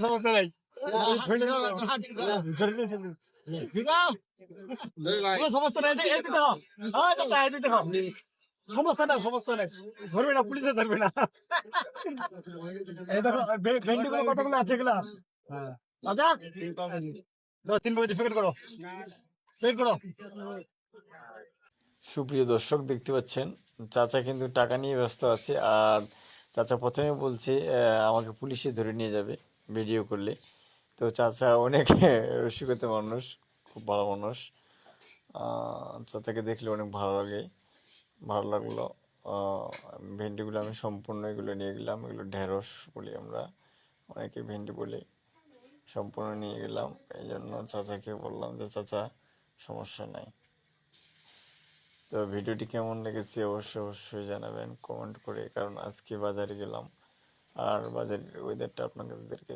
সমস্যা নাই। সমস্যা নাই সমস্যা না সমস্যা নাই। ধরবে না, পুলিশে ধরবে না। এই দেখো কতগুলো আছে এগুলা? আচ্ছা। তিন বছর প্যাকেট করো। প্যাকেট করো। সুপ্রিয় দর্শক, দেখতে পাচ্ছেন, চাচা কিন্তু টাকা নিয়ে ব্যস্ত আছে আর চাচা প্রথমে বলছে আমাকে পুলিশে ধরে নিয়ে যাবে ভিডিও করলে। তো চাচা অনেক রসিকতা মানুষ, খুব ভালো মানুষ। চাচাকে দেখলে অনেক ভালো লাগে, ভালো লাগল। ভেন্ডিগুলো আমি সম্পূর্ণ এগুলো নিয়ে গেলাম, এগুলো ঢেঁড়স বলি আমরা, অনেকে ভেন্ডি বলি সম্পূর্ণ নিয়ে গেলাম। এই জন্য চাচাকে বললাম যে, চাচা, সমস্যা নাই। তো ভিডিওটি কেমন লেগেছে অবশ্যই অবশ্যই জানাবেন কমেন্ট করে, কারণ আজকে বাজারে গেলাম। আর বাজারের ওয়েদারটা আপনাদেরকে